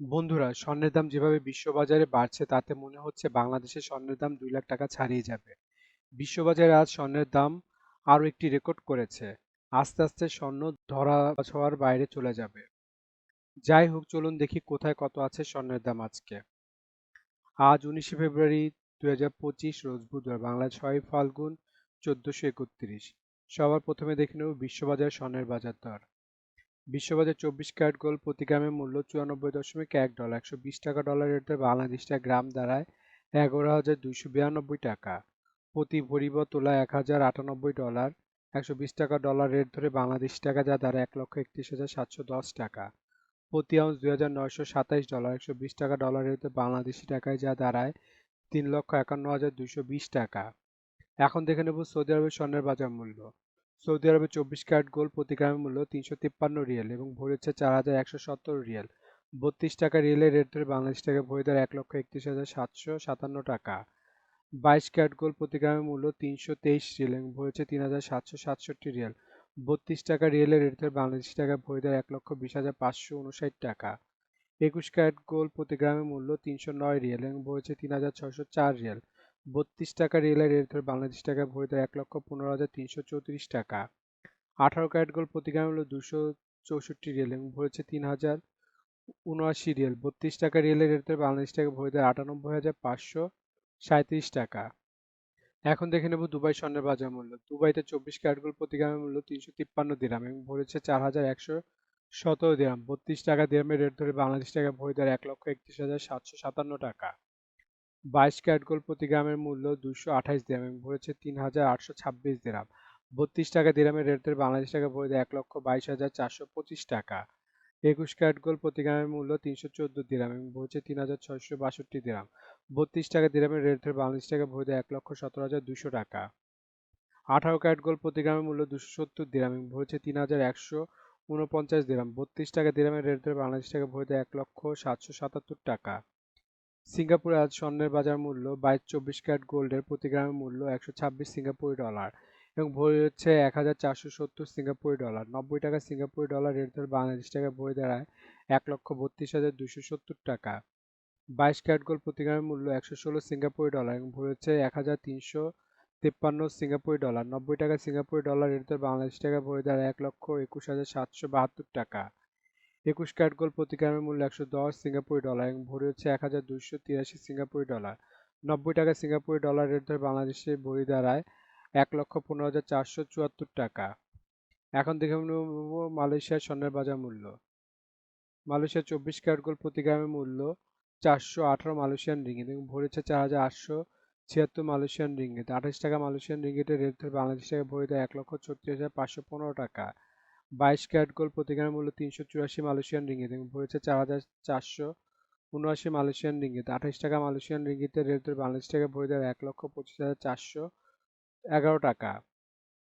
বন্ধুরা, স্বর্ণের দাম যেভাবে বিশ্ববাজারে বাড়ছে, তাতে মনে হচ্ছে বাংলাদেশে স্বর্ণের দাম দুই লাখ টাকা ছাড়িয়ে যাবে। বিশ্ববাজারে আজ স্বর্ণের দাম আরও একটি রেকর্ড করেছে। আস্তে আস্তে স্বর্ণ ধরা ছোঁয়ার বাইরে চলে যাবে। যাই হোক, চলুন দেখি কোথায় কত আছে স্বর্ণের দাম আজকে। আজ উনিশে ফেব্রুয়ারি দুই হাজার পঁচিশ, রোজ বুধবার বাংলা ছয় ফাল্গুন চোদ্দশো একত্রিশ। সবার প্রথমে দেখে নেব বিশ্ববাজার স্বর্ণের বাজার দর। বিশ্ববাজার চব্বিশ ক্যারেট গোল্ড প্রতি গ্রামের মূল্য চুরানব্বই দশমিক এক ডলার, একশো বিশ টাকা ডলার রেটে বাংলাদেশ গ্রাম দাঁড়ায় এগারো হাজার দুইশো বিরানব্বই টাকা। প্রতি ভরি বা তোলা এক হাজার আটানব্বই ডলার, একশো বিশ টাকা ডলার রেট ধরে বাংলাদেশ টাকা যা দাঁড়ায় এক লক্ষ একত্রিশ হাজার সাতশো দশ টাকা। প্রতি আউন্স দুই হাজার নয়শো সাতাইশ ডলার, একশো বিশ টাকা ডলার রেটে বাংলাদেশি টাকায় যা দাঁড়ায় তিন লক্ষ একান্ন হাজার দুইশো বিশ টাকা। এখন দেখে নেব সৌদি আরবের স্বর্ণের বাজার মূল্য। সৌদি আরবে চব্বিশ ক্যারেট গোল্ড প্রতি গ্রামের মূল্য তিনশো তিপ্পান্ন রিয়াল এবং ভরি হচ্ছে চার হাজার একশো সত্তর রিয়াল। বত্রিশ টাকা রিয়েলের রেট ধরে বাংলাদেশ টাকা ভরি দেয় এক লক্ষ একত্রিশ হাজার সাতশো সাতান্ন টাকা। বাইশ ক্যারেট গোল্ড প্রতি গ্রামের মূল্য তিনশো তেইশ রিয়াল এবং ভরি হচ্ছে তিন হাজার সাতশো সাতষট্টি রিয়াল। বত্রিশ টাকা রিয়েলের রেট ধরে বাংলাদেশ টাকা ভরি দেয় এক লক্ষ বিশ হাজার পাঁচশো উনষাট টাকা। একুশ ক্যারেট গোল্ড প্রতি গ্রামের মূল্য তিনশো নয় রিয়াল এবং ভরি হচ্ছে তিন হাজার ছয়শো চার রিয়াল। বত্রিশ টাকা রিয়েলের রেট ধরে বাংলাদেশ টাকা ভরি দেয় এক লক্ষ পনেরো হাজার তিনশো চৌত্রিশ টাকা। আঠারো ক্যারেট গোল্ড প্রতি হলো দুশো চৌষট্টি রিয়েল এবং ভরেছে তিন হাজার উনআশি রিয়েল। বত্রিশ টাকা রিয়েলের রেট বাংলাদেশ টাকা ভরে দেয় আটানব্বই হাজার পাঁচশো সাঁত্রিশ টাকা। এখন দেখে নেব দুবাই স্বর্ণের বাজার মূল্য। দুবাইতে চব্বিশ ক্যারেট গোল্ড প্রতি মূল্য তিনশো তিপ্পান্ন দিরাম এবং ভরেছে চার হাজার একশো সতেরো দিরাম। বত্রিশ টাকা দিরামের রেট ধরে বাংলাদেশ টাকা ভরে দেয় এক লক্ষ একত্রিশ হাজার সাতশো সাতান্ন টাকা। বাইশ ক্যারেট গোল্ড প্রতি গ্রামের মূল্য দুশো আঠাইশ দিরাম এবং ভরেছে তিন হাজার আটশো ছাব্বিশ দিরাম। বত্রিশ টাকা দিরামের রেট ধরে বাংলাদেশ টাকা ভরে দেয় এক লক্ষ বাইশ হাজার চারশো পঁচিশ টাকা। একুশ ক্যারেট গোল্ড প্রতি গ্রামের মূল্য তিনশো চোদ্দ দিরাম এবং ভরছে তিন হাজার ছয়শো বাষট্টি দিরাম। বত্রিশ টাকা দিরামের রেট ধরে বাংলাদেশ টাকা ভরে এক লক্ষ সতেরো হাজার দুশো টাকা। আঠারো ক্যারেট গোল্ড প্রতি গ্রামের মূল্য দুশো সত্তর দিরাম এবং ভরছে তিন হাজার একশো উনপঞ্চাশ দিরাম। বত্রিশ টাকা দিরামের রেট ধরে বাংলাদেশ টাকা ভরে দেয় এক লক্ষ সাতশো সাতাত্তর টাকা। সিঙ্গাপুরে আজ স্বর্ণের বাজার মূল্য বাইশ চব্বিশ ক্যারেট, গোল্ডের প্রতি গ্রামের মূল্য একশো ছাব্বিশ সিঙ্গাপুরি ডলার এবং ভরি হচ্ছে এক হাজার চারশো সত্তর সিঙ্গাপুরি ডলার। নব্বই টাকা সিঙ্গাপুরি ডলার রেট ধরে বাংলাদেশ টাকা বই দাঁড়ায় এক লক্ষ বত্রিশ হাজার দুশো সত্তর টাকা। বাইশ ক্যারেট, গোল্ড প্রতি গ্রামের মূল্য একশো ষোলো সিঙ্গাপুরি ডলার এবং ভরি হচ্ছে এক হাজার তিনশো তিপ্পান্ন সিঙ্গাপুরি ডলার। নব্বই টাকা সিঙ্গাপুরি ডলার রেট ধরে বাংলাদেশ টাকা বই দাঁড়ায় এক লক্ষ একুশ হাজার সাতশো বাহাত্তর টাকা। একুশ ক্যারেট গোল্ড প্রতি গ্রামের মূল্য একশো দশ সিঙ্গাপুরি ডলার এবং ভরি হচ্ছে এক হাজার দুইশো তিরাশি সিঙ্গাপুরি ডলার। নব্বই টাকা সিঙ্গাপুরি ডলার রেট ধরে বাংলাদেশে বই দাঁড়ায় এক লক্ষ পনেরো হাজার চারশো চুয়াত্তর টাকা। এখন দেখে নেব মালয়েশিয়ার স্বর্ণের বাজার মূল্য। মালয়েশিয়ার চব্বিশ ক্যারেট গোল্ড প্রতি গ্রামের মূল্য চারশো আঠারো মালয়েশিয়ান রিঙ্গিত এবং ভরেছে চার হাজার আটশো ছিয়াত্তর মালয়েশিয়ান রিঙ্গিত। আঠাশ টাকা মালয়েশিয়ান রিঙ্গিতের রেট ধরে বাংলাদেশ টাকা ভরে দেয় এক লক্ষ ছত্রিশ হাজার পাঁচশো পনেরো টাকা। বাইশ ক্যারেট গোল্ড প্রতি গ্রামের মূল্য তিনশো চুরাশি মালয়েশিয়ান রিঙ্গিত এবং ভরেছে চার হাজার চারশো উনআশি মালয়েশিয়ান রিঙ্গিত। আঠাশ টাকা মালয়েশিয়ান রিঙ্গিতের রেট ধরে বাংলাদেশ টাকা ভরে দেয় এক লক্ষ পঁচিশ হাজার চারশো এগারো টাকা।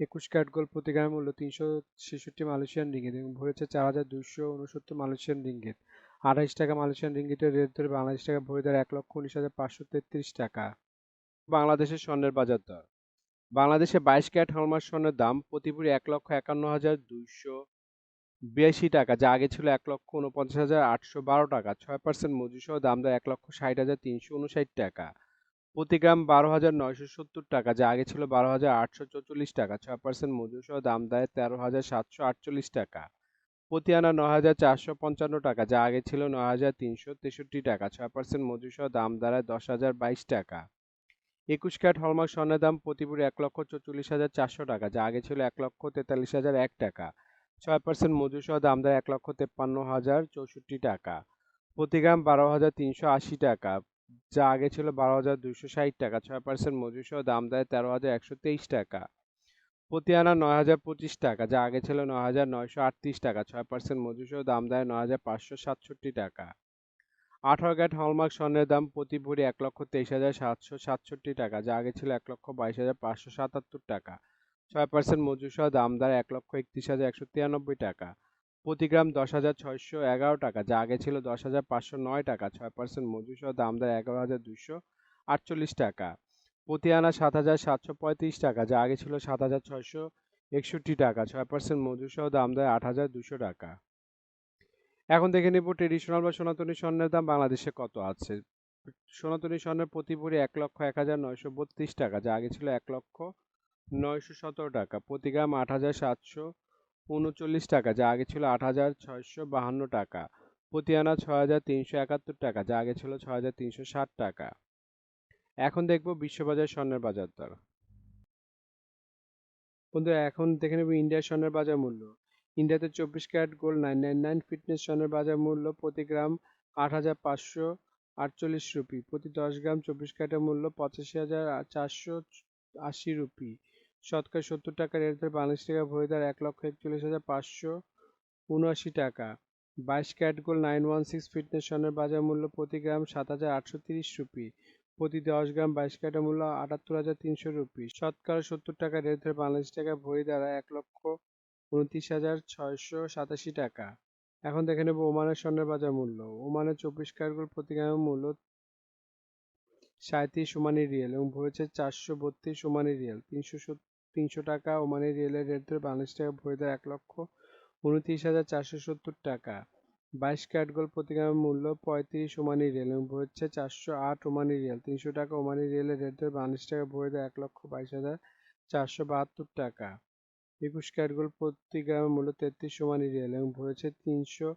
একুশ ক্যারেট গোল্ড প্রতি গ্রামের মূল্য তিনশো ছেষট্টি মালয়েশিয়ান রিঙ্গিত এবং ভরেছে চার হাজার দুশো উনসত্তর মালয়েশিয়ান রিঙ্গিত। আঠাইশ টাকা মালয়েশিয়ান রিঙ্গিতের রেট ধরে বাংলাদেশ টাকা ভরে দেয় এক লক্ষ উনিশ হাজার পাঁচশো তেত্রিশ টাকা। বাংলাদেশের স্বর্ণের বাজার দর। বাংলাদেশে বাইশ ক্যারেট হলমার্ক স্বর্ণের দাম প্রতি ভরি এক লক্ষ একান্ন হাজার দুইশো বিরাশি টাকা, যা আগে ছিল এক লক্ষ উনপঞ্চাশ হাজার আটশো বারো টাকা। ছয় পার্সেন্ট মজুসহ দাম দেয় এক লক্ষ ষাট হাজার তিনশো উনষাট টাকা। প্রতি গ্রাম বারো হাজার নয়শো সত্তর টাকা, যা আগে ছিল বারো হাজার আটশো চৌচল্লিশ টাকা। ছয় পার্সেন্ট মজুর সহ দাম দেয় তেরো হাজার সাতশো আটচল্লিশ টাকা। প্রতি আনা নয় হাজার চারশো পঞ্চান্ন টাকা, যা আগে ছিল নয় হাজার তিনশো তেষট্টি টাকা। ছয় পার্সেন্ট মজুর সহ দাম দাঁড়ায় দশ হাজার বাইশ টাকা। একুশ ক্যারেট হলমার্ক স্বর্ণের দাম প্রতি এক লক্ষ চৌচল্লিশ হাজার চারশো টাকা, যা আগে ছিল এক লক্ষ তেতাল্লিশ হাজার এক টাকা। ছয় পার্সেন্ট মজুর সহ দাম দেয় এক লক্ষ তেপ্পান্ন হাজার চৌষট্টি টাকা। প্রতি গ্রাম বারো হাজার তিনশো আশি টাকা, যা আগে ছিল বারো হাজার দুইশো ষাট টাকা। ছয় পার্সেন্ট মজুর সহ দাম দেয় তেরো হাজার একশো তেইশ টাকা। প্রতি আনা নয় হাজার পঁচিশ টাকা, যা আগে ছিল নয় হাজার নয়শো আটত্রিশ টাকা। ছয় পার্সেন্ট মজুর সহ দাম দেয় নয় হাজার পাঁচশো সাতষট্টি টাকা। আঠারো ক্যারেট হলমার্ক স্বর্ণের দাম প্রতি ভরি এক লক্ষ তেইশ হাজার সাতশো সাতষট্টি টাকা, যা আগে ছিল এক লক্ষ বাইশ হাজার পাঁচশো সাতাত্তর টাকা। ছয় পার্সেন্ট মজুর সহ দাম দাঁড়ায় এক লক্ষ একত্রিশ হাজার একশো তিরানব্বই টাকা। প্রতি গ্রাম দশ হাজার ছয়শো এগারো টাকা, যা আগে ছিল দশ হাজার পাঁচশো নয় টাকা। ছয় পার্সেন্ট মজুর সহ দাম দেয় এগারো হাজার দুশো আটচল্লিশ টাকা। প্রতি আনা সাত হাজার সাতশো পঁয়ত্রিশ টাকা, যা আগে ছিল সাত হাজার ছয়শো একষট্টি টাকা। ছয় পার্সেন্ট মজুর সহ দাম দেয় আট হাজার দুশো টাকা। এখন দেখে নেব ট্রেডিশনাল বা সনাতনী স্বর্ণের দাম বাংলাদেশে কত আছে। সনাতনী স্বর্ণের প্রতি ভরি এক লক্ষ এক হাজার নয়শো বত্রিশ টাকা, যা আগে ছিল এক লক্ষ নয়শো সতেরো টাকা। প্রতি গ্রাম আট হাজার সাতশো উনচল্লিশ টাকা, যা আগে ছিল আট হাজার ছয়শো বাহান্ন টাকা। প্রতি আনা ছয় হাজার তিনশো একাত্তর টাকা, যা আগে ছিল ছয় হাজার তিনশো ষাট টাকা। এখন দেখব বিশ্ববাজার স্বর্ণের বাজার দর। বন্ধুরা, এখন দেখে নেব ইন্ডিয়ার স্বর্ণের বাজার মূল্য। ইন্ডিয়াতে চব্বিশ carat gold nine nine nine fineness স্বর্ণের বাজার মূল্য প্রতি গ্রাম আট হাজার পাঁচশো আটচল্লিশ রুপি। প্রতি দশ গ্রাম চব্বিশ ক্যারেটের মূল্য পঁচাশি হাজার চারশো আশি রুপি। শতকরা সত্তর টাকা রেট ধরে বাংলাদেশ টাকা ভরিদার এক লক্ষ একচল্লিশ হাজার পাঁচশো উনআশি টাকা। বাইশ carat gold nine one six fineness স্বর্ণের বাজার মূল্য প্রতি গ্রাম সাত হাজার আটশো তিরিশ রুপি। প্রতি দশ গ্রাম বাইশ ক্যারেটের মূল্য আটাত্তর হাজার তিনশো রুপি। শতকরা সত্তর টাকা রেট ধরে বাংলাদেশ টাকা ভরি দ্বারা এক লক্ষ উনত্রিশ হাজার ছয়শো সাতাশি টাকা। এখন দেখে নেব ওমানের স্বর্ণের বাজার মূল্য। ওমানের চব্বিশ ক্যারেট গোল্ড প্রতি গ্রামের মূল্য সাঁত্রিশ ওমানি রিয়েল এবং ভরেছে চারশো বত্রিশ ওমানি রিয়েল। তিনশো তিনশো টাকা ওমানি রিয়েলের রেট ধরে বাংলাদেশ টাকা ভরে দেয় এক লক্ষ উনত্রিশ হাজার চারশো সত্তর টাকা। বাইশ ক্যারেট গোল্ড প্রতি গ্রামের মূল্য পঁয়ত্রিশ ওমানি রিয়েল এবং ভরছে চারশো আট ওমানি রিয়েল। তিনশো টাকা ওমানি রিয়েলের রেট ধরে বাংলাদেশ টাকা ভরে দেয় এক লক্ষ বাইশ হাজার চারশো বাহাত্তর টাকা। একুশ ক্যারেট প্রতি গ্রামের মূল্য তেত্রিশ ওমানি রিয়েল এবং ভরেছে তিনশো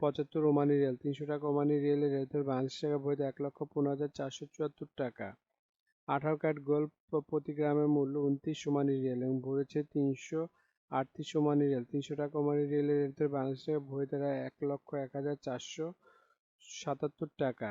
পঁচাত্তর ওমানি রিয়েল। তিনশো টাকা ওমানি রিয়েলের রেট ধরে বাংলাদেশ টাকা ভরে দেয় এক লক্ষ পনেরো হাজার চারশো চুয়াত্তর টাকা। আঠারো ক্যারেট গোল্ড প্রতি গ্রামের মূল্য উনত্রিশ ওমানি রিয়েল এবং ভরেছে তিনশো আটত্রিশ ওমানি রিয়েল। তিনশো টাকা ওমানি রিয়েলের রেট ধরে বাংলাদেশ টাকা ভরে দাঁড়ায় এক লক্ষ এক হাজার চারশো সাতাত্তর টাকা।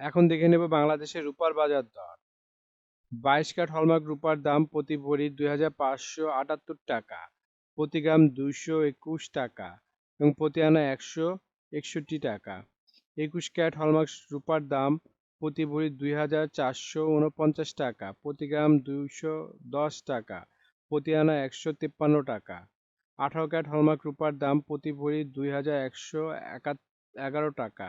এখন দেখে নেব বাংলাদেশের রূপার বাজার দর। বাইশ কাঠ হলমার্ক রূপার দাম প্রতি ভরি দুই হাজার পাঁচশো আটাত্তর টাকা, প্রতি গ্রাম দুইশো একুশ টাকা এবং প্রতি আনা একশো একষট্টি টাকা। একুশ ক্যারেট হলমার্ক রূপার দাম প্রতি ভরি দুই হাজার চারশো উনপঞ্চাশ টাকা, প্রতি গ্রাম দুইশো দশ টাকা, প্রতি আনা একশো তিপ্পান্ন টাকা। আঠারো ক্যারেট হলমার্ক রূপার দাম প্রতি ভরি দুই হাজার একশো এগারো টাকা।